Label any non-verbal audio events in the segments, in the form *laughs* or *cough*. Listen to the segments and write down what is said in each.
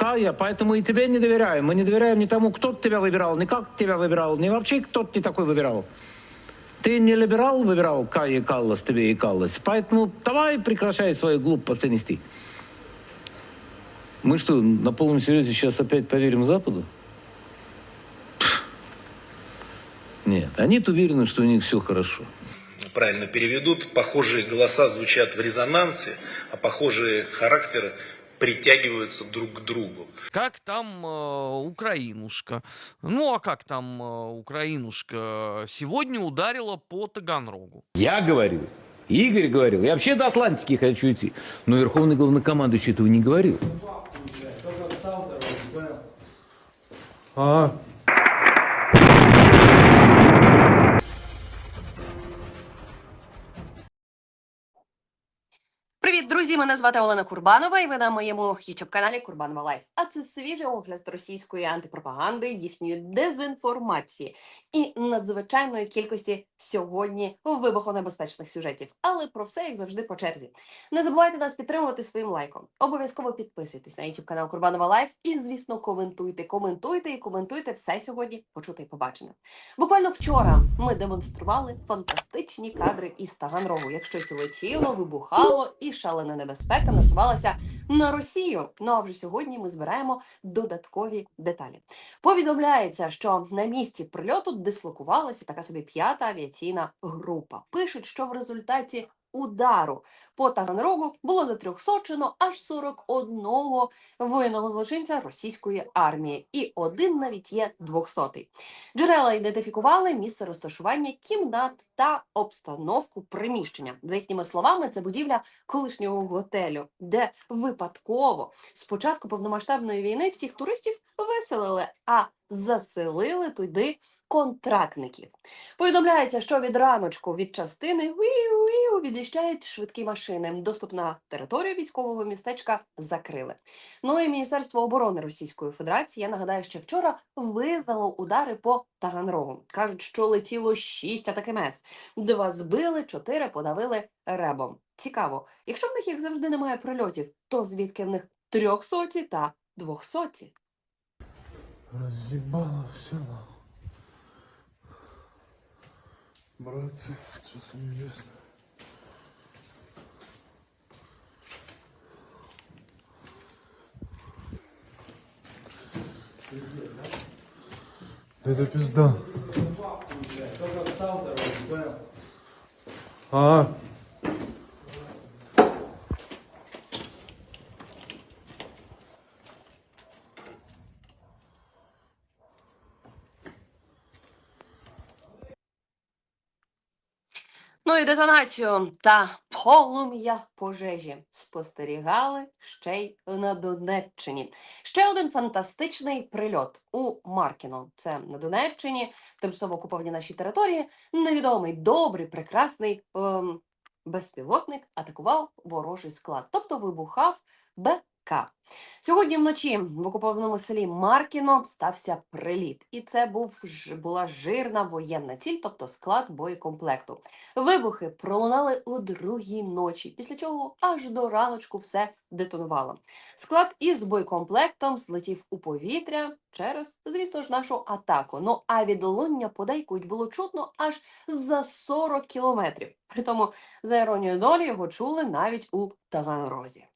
Кая, поэтому и тебе не доверяем. Мы не доверяем ни тому, кто тебя выбирал, ни как тебя выбирал, ни вообще кто ты такой выбирал. Ты не либерал выбирал Кая и Каллас, тебе и Каллас. Поэтому давай прекращай свои глупости нести. Мы что, на полном серьезе сейчас опять поверим Западу? Нет, они уверены, что у них все хорошо. правильно переведут, похожие голоса звучат в резонансе, а похожие характеры притягиваются друг к другу. Как там э, Украинушка? Ну, а как там э, Украинушка? Сегодня ударила по Таганрогу. Я говорю, Игорь говорил, я вообще до Атлантики хочу идти. Но Верховный Главнокомандующий этого не говорил. А, Привіт, друзі! Мене звати Олена Курбанова, і ви на моєму youtube каналі Курбанова Лайф. А це свіжий огляд російської антипропаганди, їхньої дезінформації і надзвичайної кількості сьогодні вибухонебезпечних сюжетів. Але про все як завжди по черзі. Не забувайте нас підтримувати своїм лайком. Обов'язково підписуйтесь на youtube канал Курбанова Лайф і, звісно, коментуйте, коментуйте і коментуйте все сьогодні почуте і побачене. Буквально вчора ми демонстрували фантастичні кадри із Таганрогу, як щось летіло, вибухало і шалена небезпека насувалася на Росію. Ну а вже сьогодні ми збираємо додаткові деталі. Повідомляється, що на місці прильоту дислокувалася така собі п'ята авіаційна група. Пишуть, що в результаті удару по Таганрогу було затрьохсочено аж 41 воєнного злочинця російської армії, і один навіть є двохсотий. Джерела ідентифікували місце розташування кімнат та обстановку приміщення. За їхніми словами, це будівля колишнього готелю, де випадково з початку повномасштабної війни всіх туристів виселили, а заселили туди контрактників. Повідомляється, що від раночку від частини від'їжджають швидкі машини. Доступ на територію військового містечка закрили. Ну і Міністерство оборони Російської Федерації, я нагадаю, ще вчора визнало удари по Таганрогу. Кажуть, що летіло шість атакемес. Два збили, чотири подавили ребом. Цікаво, якщо в них як завжди немає прильотів, то звідки в них трьохсоті та двохсоті? разъебало все Братцы, что-то неизвестно. Это пизда. А, Ну і детонацію та полум'я пожежі спостерігали ще й на Донеччині. Ще один фантастичний прильот у Маркіно. Це на Донеччині, тимчасово окуповані наші території. Невідомий, добрий, прекрасний ем, безпілотник атакував ворожий склад, тобто вибухав БК. Сьогодні вночі в окупованому селі Маркіно стався приліт, і це був була жирна воєнна ціль, тобто склад боєкомплекту. Вибухи пролунали у другій ночі, після чого аж до раночку все детонувало. Склад із боєкомплектом злетів у повітря через, звісно ж, нашу атаку. Ну а відлуння подейкують було чутно аж за 40 кілометрів. Притому, за іронією долі, його чули навіть у Таганрозі.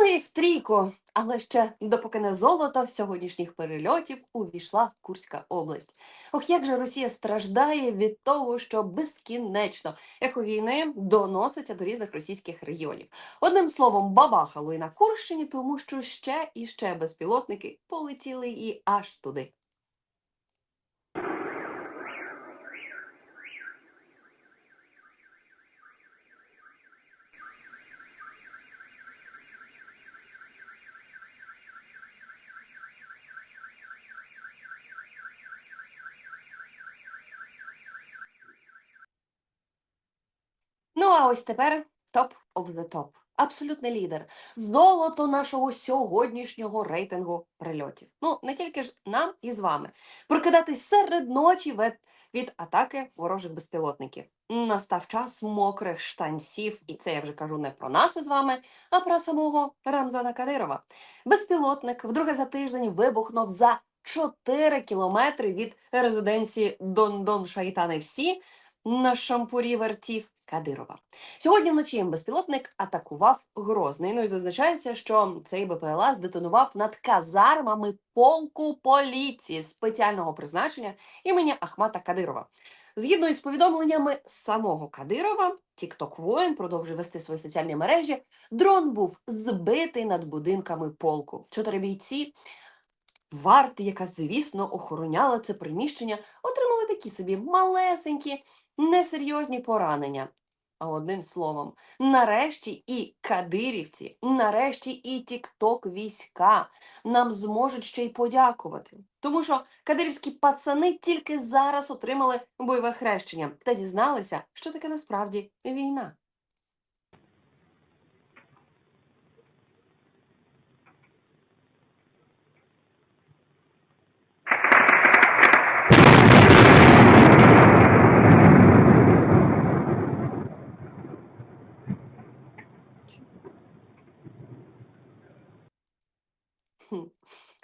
Ну і в трійку, але ще допоки не золото сьогоднішніх перельотів увійшла Курська область. Ох, як же Росія страждає від того, що безкінечно ехо війни доноситься до різних російських регіонів. Одним словом, бабахало і на Курщині, тому що ще і ще безпілотники полетіли і аж туди. Ну ось тепер топ of the топ. абсолютний лідер, золото нашого сьогоднішнього рейтингу прильотів. Ну, не тільки ж нам і з вами. Прокидатись серед ночі від, від атаки ворожих безпілотників. Настав час мокрих штанців, і це я вже кажу не про нас із вами, а про самого Рамзана Кадирова. Безпілотник вдруге за тиждень вибухнув за 4 кілометри від резиденції Дон-Дон Шайтани Всі на шампурі вертів Кадирова. Сьогодні вночі безпілотник атакував Грозний. Ну і зазначається, що цей БПЛА здетонував над казармами полку поліції спеціального призначення імені Ахмата Кадирова. Згідно із повідомленнями самого Кадирова, TikTok воїн продовжує вести свої соціальні мережі. Дрон був збитий над будинками полку. Чотири бійці варти, яка, звісно, охороняла це приміщення, отримали такі собі малесенькі, несерйозні поранення. А одним словом, нарешті і кадирівці, нарешті і тікток війська нам зможуть ще й подякувати. Тому що кадирівські пацани тільки зараз отримали бойове хрещення та дізналися, що таке насправді війна.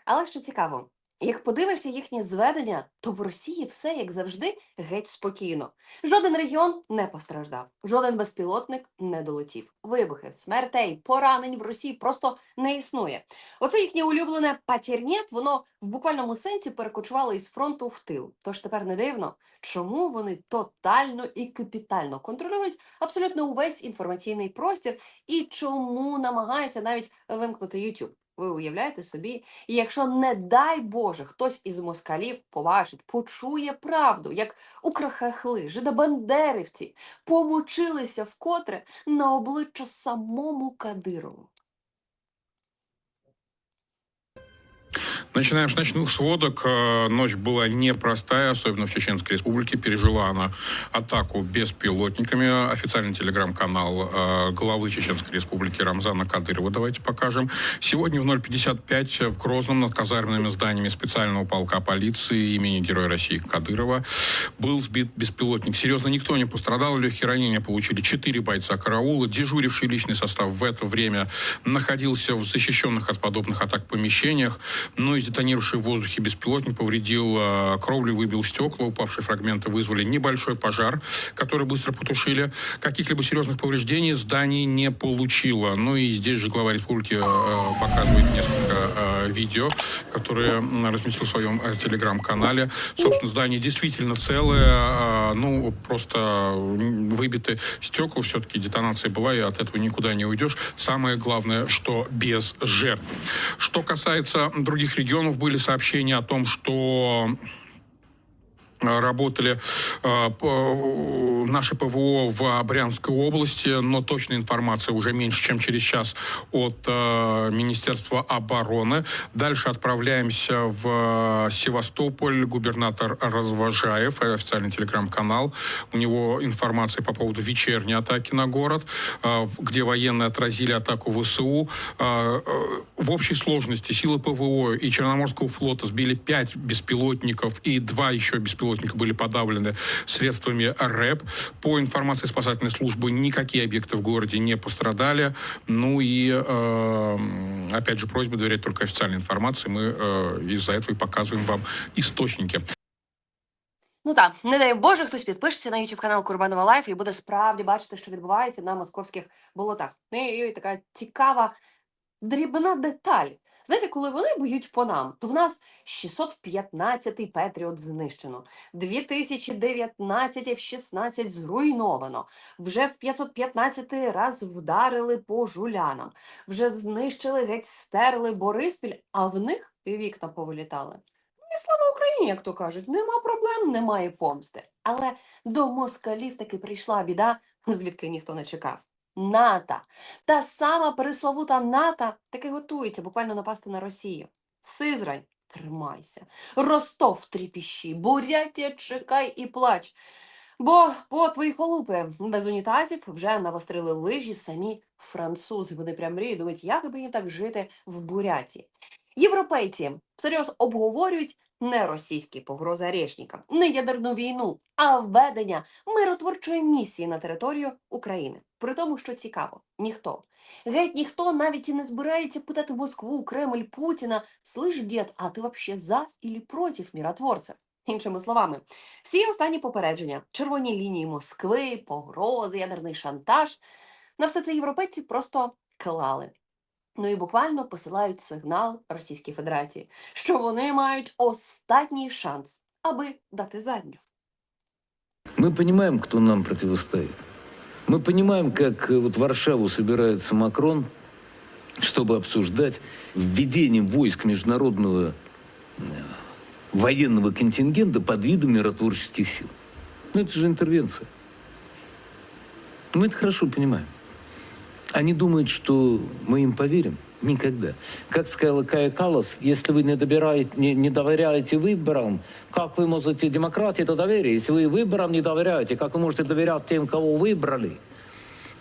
Але що цікаво, як подивишся їхнє зведення, то в Росії все, як завжди, геть спокійно. Жоден регіон не постраждав, жоден безпілотник не долетів. Вибухів, смертей, поранень в Росії просто не існує. Оце їхнє улюблене патірнєт, воно в буквальному сенсі перекочувало із фронту в тил. Тож тепер не дивно, чому вони тотально і капітально контролюють абсолютно увесь інформаційний простір і чому намагаються навіть вимкнути YouTube. Ви уявляєте собі, і якщо, не дай Боже, хтось із москалів побачить, почує правду, як украхахли, жидобандерівці помочилися вкотре на обличчя самому Кадирову. Начинаем с ночных сводок. Э, Ночь была непростая, особенно в Чеченской Республике. Пережила она атаку беспилотниками. Официальный телеграм-канал э, главы Чеченской Республики Рамзана Кадырова. Давайте покажем. Сегодня в 0.55 в Грозном над казарменными зданиями специального полка полиции имени Героя России Кадырова был сбит беспилотник. Серьезно, никто не пострадал. Легкие ранения получили четыре бойца караула. Дежуривший личный состав в это время находился в защищенных от подобных атак помещениях. Но и сдетонировавший в воздухе беспилотник повредил э, кровлю, выбил стекла. Упавшие фрагменты вызвали небольшой пожар, который быстро потушили. Каких-либо серьезных повреждений зданий не получило. Ну и здесь же глава республики э, показывает несколько э, видео, которые разместил в своем э, телеграм-канале. Собственно, здание действительно целое. ну, просто выбиты стекла. Все-таки детонация была, и от этого никуда не уйдешь. Самое главное, что без жертв. Что касается других регионов, были сообщения о том, что работали э, по- наши ПВО в Брянской области, но точная информация уже меньше, чем через час от э, Министерства обороны. Дальше отправляемся в Севастополь. Губернатор Развожаев, э, официальный телеграм-канал. У него информация по поводу вечерней атаки на город, э, где военные отразили атаку ВСУ. Э, э, В общей сложности силы ПВО и Черноморского флота сбили пять беспилотников, и два еще беспилотника были подавлены средствами РЭП. По информации спасательной службы, никакие объекты в городе не пострадали. Ну и, э, опять же, просьба доверять только официальной информации. Мы э, из-за этого и показываем вам источники. Ну так, не дай Боже, хтось підпишеться на YouTube канал Курбанова Лайф і буде справді бачити, що відбувається на московських болотах. Ну і така цікава дрібна деталь. Знаєте, коли вони б'ють по нам, то в нас 615-й Петріот знищено, 2019 F-16 зруйновано, вже в 515 раз вдарили по жулянам, вже знищили, геть стерли Бориспіль, а в них вікна повилітали. Ну І слава Україні, як то кажуть, нема проблем, немає помсти. Але до москалів таки прийшла біда, звідки ніхто не чекав. НАТО. Та сама переславута НАТО таки готується буквально напасти на Росію. Сизрань, тримайся. Ростов тріпіщі, Бурятія, чекай і плач. Бо по твої холупи без унітазів вже навострили лижі самі французи. Вони прям мріють, думають, як би їм так жити в буряті. Європейці всерйоз обговорюють не російські погрози Орешника, не ядерну війну, а введення миротворчої місії на територію України. При тому, що цікаво, ніхто, геть ніхто навіть і не збирається питати Москву, Кремль, Путіна, слиш, дід, а ти вообще за или проти миротворця? Іншими словами, всі останні попередження, червоні лінії Москви, погрози, ядерний шантаж. На все це європейці просто клали. Ну і буквально посилають сигнал Російській Федерації, що вони мають останній шанс, аби дати задню. Мы понимаем, кто нам противостоит. Мы понимаем, как э, вот в Варшаву собирается Макрон, чтобы обсуждать введение войск международного э, военного контингента под видом миротворческих сил. Ну, это же интервенция. Мы это хорошо понимаем. Они думают, что мы им поверим? Никогда. Как сказала Кая Каллас, если вы не, добираете, не, не доверяете выборам, как вы можете... Демократия – это доверие. Если вы выборам не доверяете, как вы можете доверять тем, кого выбрали?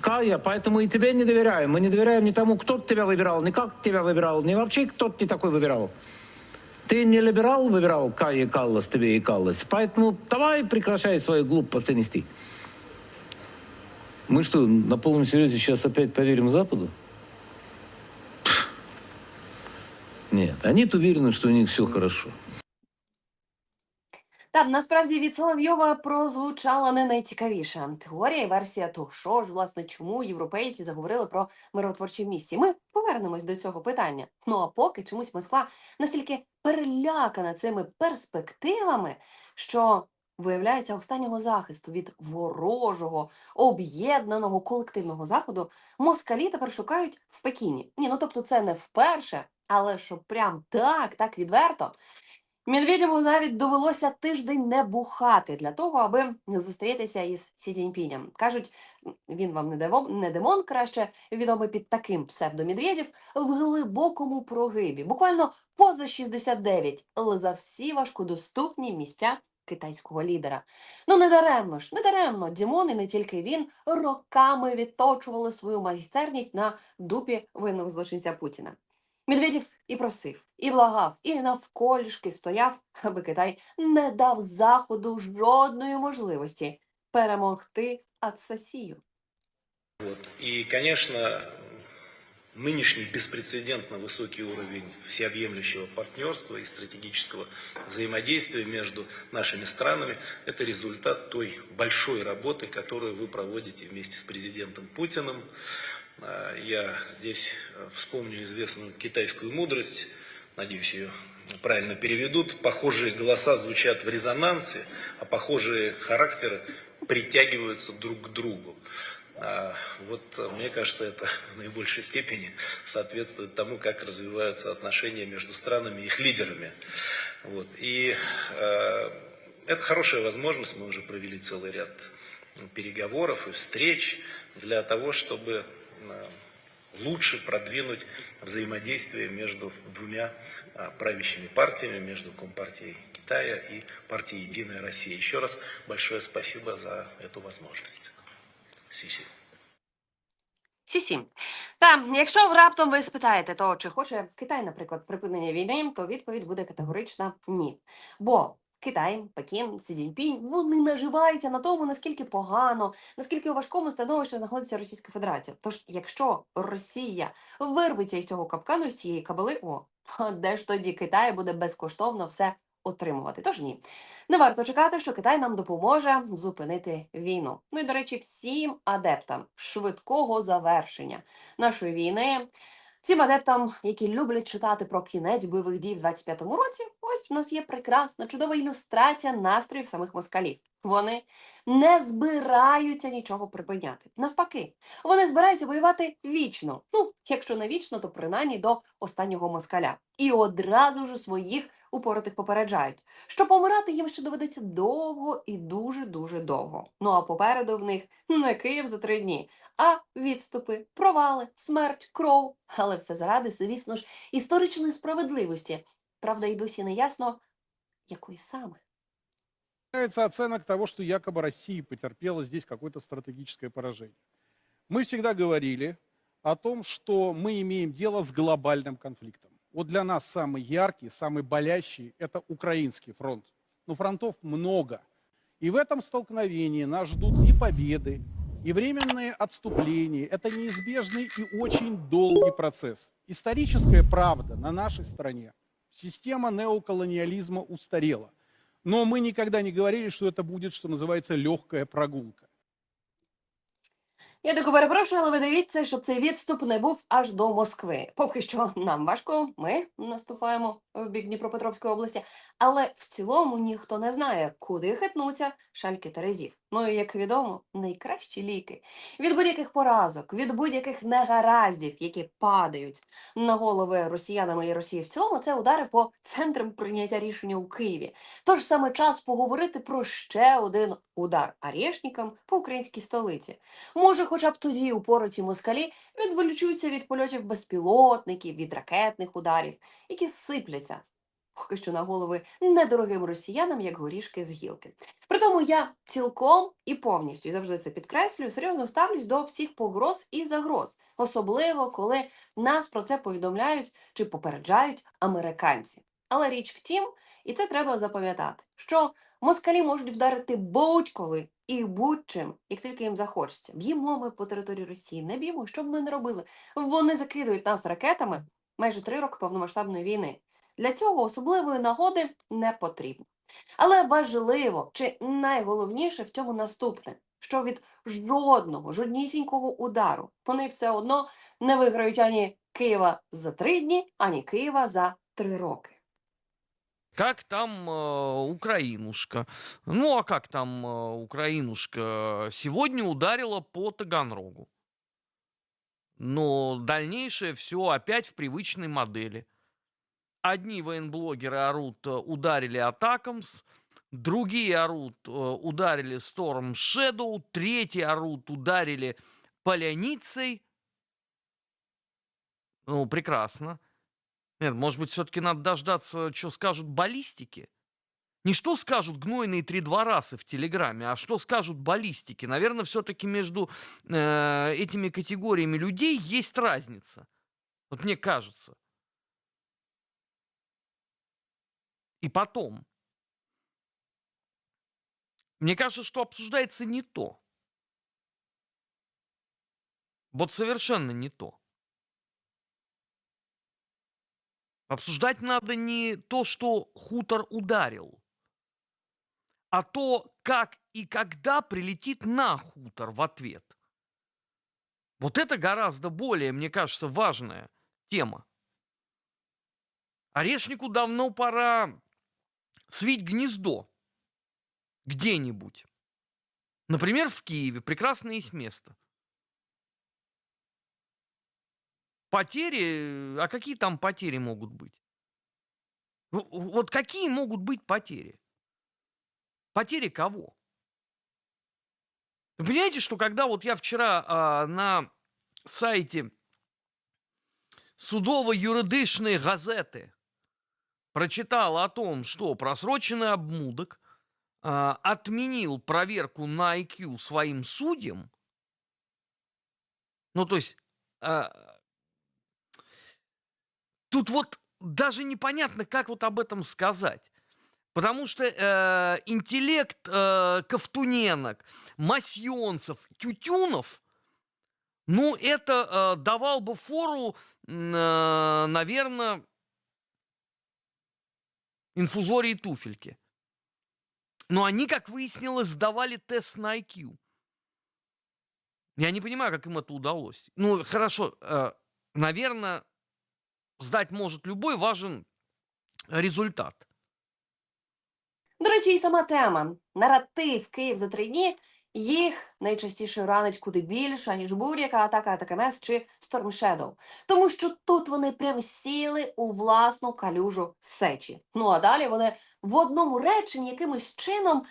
Кая, поэтому и тебе не доверяем. Мы не доверяем ни тому, кто тебя выбирал, ни как тебя выбирал, ни вообще кто ты такой выбирал. Ты не либерал выбирал Кая Каллас, тебе и Каллас. Поэтому давай прекращай свои глупости нести. Мы что, на полном серьезе сейчас опять поверим Западу? Нет, они-то уверены, что у них все хорошо. Там насправді від Соловйова прозвучала не найцікавіша теорія і версія того, що ж, власне, чому європейці заговорили про миротворчі місії. Ми повернемось до цього питання. Ну а поки чомусь Москва настільки перелякана цими перспективами, що виявляється останнього захисту від ворожого об'єднаного колективного заходу москалі тепер шукають в Пекіні. Ні, ну тобто це не вперше, але щоб прям так, так відверто. Медведєву навіть довелося тиждень не бухати для того, аби зустрітися із Сі Цзіньпінем. Кажуть, він вам не демон, не демон, краще відомий під таким псевдомедведєв, в глибокому прогибі, буквально поза 69, але за всі важкодоступні місця китайського лідера. Ну не даремно ж, не даремно. Дімон і не тільки він роками відточували свою майстерність на дупі винного злочинця Путіна. Медведєв і просив, і благав, і навколішки стояв, аби Китай не дав Заходу жодної можливості перемогти Ацасію. И, конечно, нынешний беспрецедентно высокий уровень всеобъемлющего партнерства и стратегического взаимодействия между нашими странами – это результат той большой работы, которую вы проводите вместе с президентом Путиным. А, Я здесь э, вспомню известную китайскую мудрость, надеюсь, ее правильно переведут. Похожие голоса звучат в резонансе, а похожие характеры притягиваются друг к другу. А, Вот э, мне кажется, это *laughs* в наибольшей степени соответствует тому, как развиваются отношения между странами и их лидерами. Вот. И э, это хорошая возможность, мы уже провели целый ряд переговоров и встреч для того, чтобы э, лучше продвинуть взаимодействие между двумя правящими партиями, между Компартией Китая и партией Единая Россия. Еще раз большое спасибо за эту возможность. Сиси. Сі-сі. Та, якщо раптом ви спитаєте, то чи хоче Китай, наприклад, припинення війни, то відповідь буде категорична ні. Бо Китай, Пекін, Сі Цзіньпінь, вони наживаються на тому, наскільки погано, наскільки у важкому становищі знаходиться Російська Федерація. Тож, якщо Росія вирветься із цього капкану, з цієї кабели, о, *laughs* де ж тоді Китай буде безкоштовно все отримувати? Тож ні. Не варто чекати, що Китай нам допоможе зупинити війну. Ну і до речі, всім адептам швидкого завершення нашої війни, всім адептам, які люблять читати про кінець бойових дій в 25-му році, ось в нас є прекрасна, чудова ілюстрація настроїв самих москалів. Вони не збираються нічого припиняти. Навпаки, вони збираються воювати вічно. Ну, якщо не вічно, то принаймні до останнього москаля. І одразу ж своїх упоротих попереджають, що помирати їм ще доведеться довго і дуже дуже довго. Ну а попереду в них не Київ за три дні, а відступи, провали, смерть, кров. Але все заради, звісно ж, історичної справедливості. Правда, і досі не ясно, якої саме. касается оценок того, что якобы Россия потерпела здесь какое-то стратегическое поражение. Мы всегда говорили о том, что мы имеем дело с глобальным конфликтом. Вот для нас самый яркий, самый болящий – это украинский фронт. Но фронтов много. И в этом столкновении нас ждут и победы, и временные отступления. Это неизбежный и очень долгий процесс. Историческая правда на нашей стороне. Система неоколониализма устарела. Но мы никогда не говорили, что это будет, что называется, легкая прогулка. Я дико перепрошую, але ви дивіться, щоб цей відступ не був аж до Москви. Поки що нам важко, ми наступаємо в бік Дніпропетровської області, але в цілому ніхто не знає, куди хитнуться шальки Терезів. Ну і як відомо, найкращі ліки від будь-яких поразок, від будь-яких негараздів, які падають на голови росіянами і Росії в цілому, це удари по центрам прийняття рішення у Києві. Тож саме час поговорити про ще один удар арешникам по українській столиці. Може, хоча б тоді упороті москалі відволічуться від польотів безпілотників, від ракетних ударів, які сипляться поки що на голови недорогим росіянам, як горішки з гілки. Притому я цілком і повністю і завжди це підкреслюю, серйозно ставлюсь до всіх погроз і загроз, особливо коли нас про це повідомляють чи попереджають американці. Але річ в тім, і це треба запам'ятати, що москалі можуть вдарити будь-коли і будь-чим, як тільки їм захочеться. Б'ємо ми по території Росії, не б'ємо, що б ми не робили. Вони закидують нас ракетами майже три роки повномасштабної війни. Для цього особливої нагоди не потрібно. Але важливо чи найголовніше в цьому наступне, що від жодного, жоднісінького удару вони все одно не виграють ані Києва за три дні, ані Києва за три роки. Как там э, Украинушка? Ну, а как там э, Украинушка? Сегодня ударила по Таганрогу. Но дальнейшее все опять в привычной модели. Одни военблогеры орут, э, ударили Атакамс, другие орут, э, ударили Storm Shadow, третьи орут, ударили Поляницей. Ну, прекрасно. Нет, может быть, все-таки надо дождаться, что скажут баллистики? Не что скажут гнойные три дворасы в Телеграме, а что скажут баллистики. Наверное, все-таки между э, этими категориями людей есть разница. Вот мне кажется. И потом. Мне кажется, что обсуждается не то. Вот совершенно не то. Обсуждать надо не то, что хутор ударил, а то, как и когда прилетит на хутор в ответ. Вот это гораздо более, мне кажется, важная тема. Орешнику давно пора свить гнездо где-нибудь. Например, в Киеве. Прекрасно есть место. Потери, а какие там потери могут быть? Вот какие могут быть потери? Потери кого? Вы понимаете, что когда вот я вчера а, на сайте судово-юридичной газеты прочитал о том, что просроченный обмудок а, отменил проверку на IQ своим судьям, ну, то есть, а, тут вот даже непонятно, как вот об этом сказать. Потому что э, интеллект э, ковтуненок, масьонцев, тютюнов, ну, это э, давал бы фору, наверное, инфузории туфельки. Но они, как выяснилось, сдавали тест на IQ. Я не понимаю, как им это удалось. Ну, хорошо, наверное, сдать может любой, важен результат. До речі, і сама тема наратив Київ за три дні. Їх найчастіше ранить куди більше, ніж будь-яка атака АТКМС чи Storm Shadow. Тому що тут вони прям сіли у власну калюжу сечі. Ну а далі вони в одному реченні якимось чином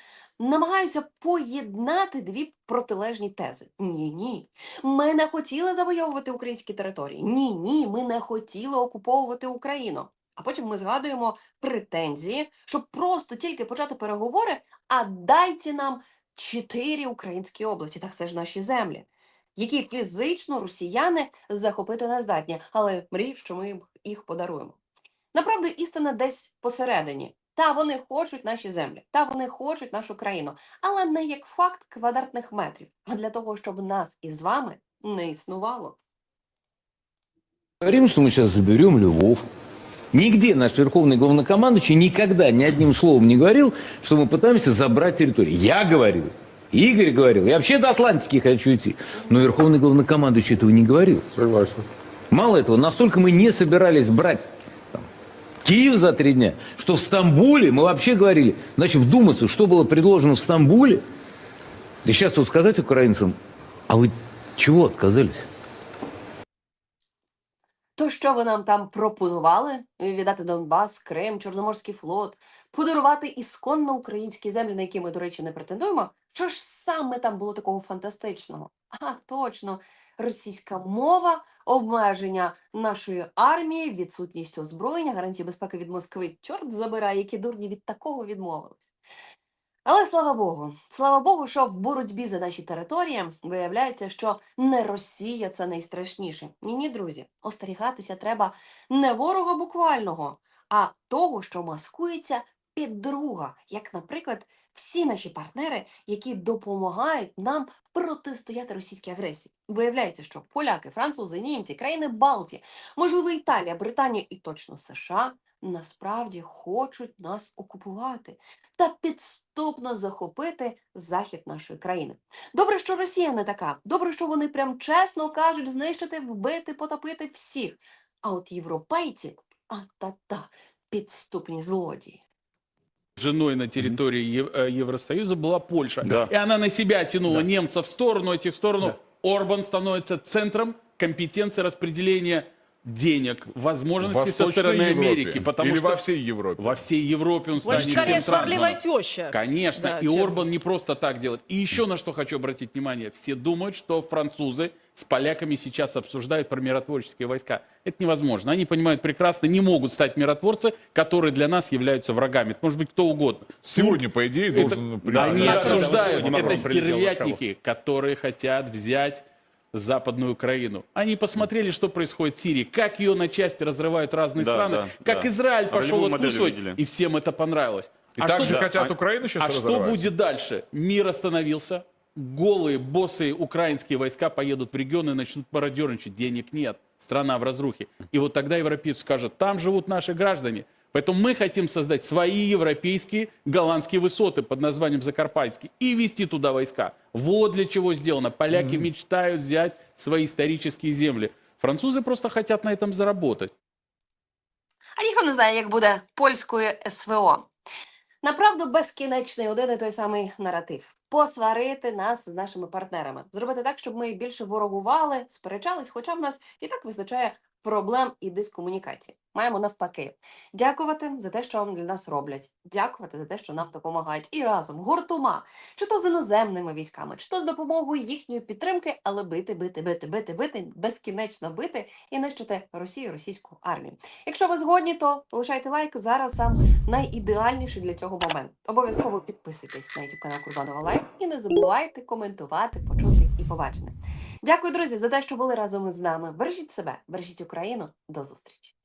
намагаються поєднати дві протилежні тези. Ні, ні. Ми не хотіли завойовувати українські території. Ні, ні, ми не хотіли окуповувати Україну. А потім ми згадуємо претензії, щоб просто тільки почати переговори, а дайте нам чотири українські області. Так це ж наші землі, які фізично росіяни захопити не здатні, але мріють, що ми їм їх подаруємо. Направду, істина десь посередині. Та вони хочуть наші землі, та вони хочуть нашу країну, але не як факт квадратних метрів, а для того, щоб нас із вами не існувало. Говорим, что мы сейчас заберем Львов. Нигде наш верховный главнокомандующий никогда ни одним словом не говорил, что мы пытаемся забрать территорию. Я говорил, Игорь говорил, я вообще до Атлантики хочу идти. Но верховный главнокомандующий этого не говорил. Согласен. Мало этого, настолько мы не собирались брать там, Киев за три дня, что в Стамбуле мы вообще говорили, значит, вдуматься, что было предложено в Стамбуле. И сейчас вот сказать украинцам, а вы чего отказались? То, що ви нам там пропонували, віддати Донбас, Крим, Чорноморський флот, подарувати ісконно українські землі, на які ми, до речі, не претендуємо. Що ж саме там було такого фантастичного? А точно, російська мова, обмеження нашої армії, відсутність озброєння, гарантії безпеки від Москви. Чорт забирає, які дурні від такого відмовились. Але слава Богу, слава Богу, що в боротьбі за наші території виявляється, що не Росія це найстрашніше. Ні, ні, друзі, остерігатися треба не ворога буквального, а того, що маскується під друга, як, наприклад, всі наші партнери, які допомагають нам протистояти російській агресії. Виявляється, що поляки, французи, німці, країни Балтії, можливо, Італія, Британія і точно США насправді хочуть нас окупувати та підступно захопити захід нашої країни. Добре, що Росія не така. Добре, що вони прям чесно кажуть знищити, вбити, потопити всіх. А от європейці, а та-та, підступні злодії женой на территории Ев- э, Евросоюза была Польша. Да. И она на себя тянула немцев в сторону, эти в сторону. Да. Орбан становится центром компетенции распределения денег, возможностей со стороны Европе. Америки. Потому Или что во всей Европе. во всей Европе он станет Больше скорее центральным. сварливая теща. Конечно, Да, и чем- Орбан не просто так делает. И еще на что хочу обратить внимание. Все думают, что французы с поляками сейчас обсуждают про миротворческие войска. Это невозможно. Они понимают прекрасно, не могут стать миротворцы, которые для нас являются врагами. Это может быть кто угодно. Сегодня, по идее, Это- должен... да, при- они Да, обсуждают. Макрон Это стервятники, которые хотят взять Западную Украину. Они посмотрели, что происходит в Сирии, как ее на части разрывают разные Да, страны, да, как да. Израиль пошел откусывать, и всем это понравилось. И А также что- хотят а- Украину сейчас а что разорвать? будет дальше? Мир остановился, голые боссы украинские войска поедут в регион и начнут мародерничать. Денег нет, страна в разрухе. И вот тогда европейцы скажут, там живут наши граждане. Поэтому мы хотим создать свои европейские голландские высоты под названием Закарпатьский и вести туда войска. Вот для чего сделано. Поляки мечтают взять свои исторические земли. Французы просто хотят на этом заработать. А ніхто не знає, як буде польською СВО. Направду безкінечний один і той самий наратив. Посварити нас з нашими партнерами, зробити так, щоб ми більше ворогували, сперечались, хоча в нас і так вистачає проблем і дискомунікації. Маємо навпаки дякувати за те, що для нас роблять, дякувати за те, що нам допомагають, і разом гуртома, чи то з іноземними військами, чи то з допомогою їхньої підтримки, але бити, бити, бити, бити, бити, безкінечно бити і нищити Росію, російську армію. Якщо ви згодні, то лишайте лайк. Зараз сам найідеальніший для цього момент. Обов'язково підписуйтесь на YouTube канал Курбанова Лайф і не забувайте коментувати, почути і побачене. Дякую, друзі, за те, що були разом із нами. Бережіть себе, бережіть Україну. До зустрічі.